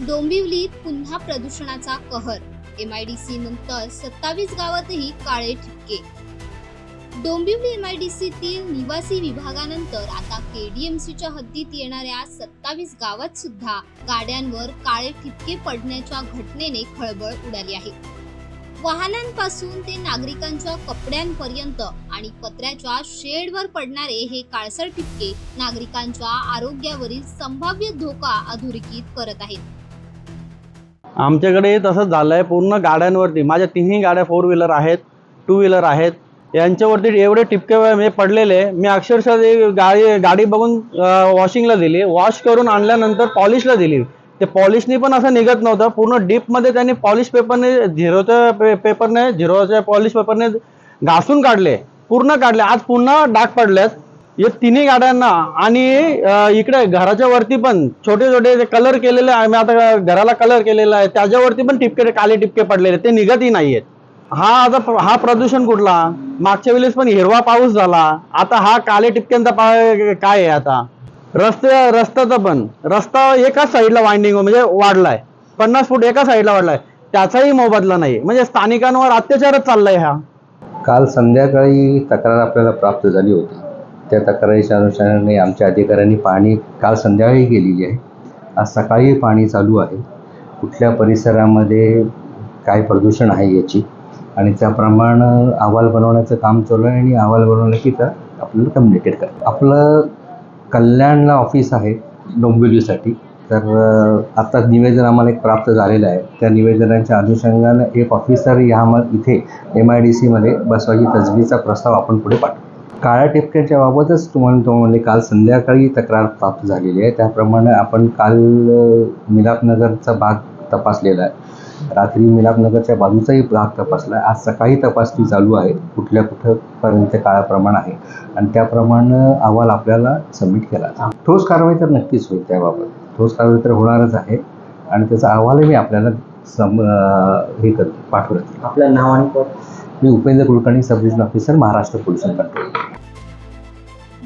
डोंबिवलीत पुन्हा प्रदूषणाचा कहर. एमआयडीसी नंतर सत्तावीस गावातही काळे ठिपके. डोंबिवली एमआयडीसीतील निवासी विभागानंतर आता केडीएमसीच्या हद्दीत येणाऱ्या सत्तावीस गावात सुद्धा गाड्यांवर काळे ठिपके पडण्याच्या घटनेने खळबळ उडाली आहे. वाहनांपासून ते नागरिकांच्या कपड्यांपर्यंत आणि पत्र्याच्या शेडवर पडणारे हे काळसर ठिपके नागरिकांच्या आरोग्यावरील संभाव्य धोका अधोरेखित करत आहेत. आमच्याकडे तसंच झालं आहे पूर्ण गाड्यांवरती माझ्या तिन्ही गाड्या फोर व्हीलर आहेत टू व्हीलर आहेत. यांच्यावरती एवढे टिपके म्हणजे पडलेले मी अक्षरशः ते गाडी गाडी बघून वॉशिंगला दिली. वॉश करून आणल्यानंतर पॉलिशला दिली. ते पॉलिशनी पण असं निघत नव्हतं. पूर्ण डीपमध्ये त्यांनी पॉलिश पेपरने झिरोच्या पे पेपरने झिरोच्या पॉलिश पेपरने घासून काढले. पूर्ण काढले. आज पुन्हा डाग पडल्यात या तिन्ही गाड्यांना आणि इकडे घराच्या वरती पण छोटे छोटे कलर केलेले आहे मी आता घराला कलर केलेला आहे त्याच्यावरती पण टिपके काले टिपके पडलेले ते निघतही नाहीयेत. हा आता हा प्रदूषण कुठला? मागच्या वेळेस पण हिरवा पाऊस झाला आता हा काले टिपक्यांचा पा काय आहे आता? रस्ते रस्त्याचा पण रस्ता एकाच साईडला वाइंडिंग म्हणजे वाढलाय पन्नास फूट एका साईडला वाढलाय त्याचाही मोबदला नाही म्हणजे स्थानिकांवर अत्याचारच चाललाय हा. काल संध्याकाळी तक्रार आपल्याला प्राप्त झाली होती. त्या तक्रारीच्या अनुषंगाने आमच्या अधिकाऱ्यांनी पाहणी काल संध्याकाळी केलेली आहे. आज सकाळी पाणी चालू आहे. कुठल्या परिसरामध्ये काय प्रदूषण आहे याची? आणि त्याप्रमाणं अहवाल बनवण्याचं काम चालू आहे आणि अहवाल बनवलं की तर आपल्याला कम्युनिकेट करतात. आपलं कल्याणला ऑफिस आहे डोंबिवलीसाठी. तर अ, आता निवेदन आम्हाला एक प्राप्त झालेलं आहे. त्या निवेदनाच्या अनुषंगानं एक ऑफिसर ह्या म इथे एम आय डी सीमध्ये बसवायची तजवीचा प्रस्ताव आपण पुढे पाठवू. काळ्या टिपक्याच्या बाबतच तुम्हाला तो म्हणजे काल संध्याकाळी तक्रार प्राप्त झालेली आहे. त्याप्रमाणे आपण काल मिलापनगरचा भाग तपासलेला आहे. रात्री मिलापनगरच्या बाजूचाही भाग तपासला आहे. आज सकाळी तपासणी चालू आहे. कुठल्या कुठंपर्यंत काळा प्रमाण आहे? आणि त्याप्रमाणे अहवाल आपल्याला सबमिट केला ठोस कारवाई तर नक्कीच होईल त्याबाबत. ठोस कारवाई तर होणारच आहे. आणि त्याचा अहवालही मी आपल्याला सम हे करतो पाठवत. आपलं नाव आणि पद. मी Upendra Kulkarni sub division officer Maharashtra pollution control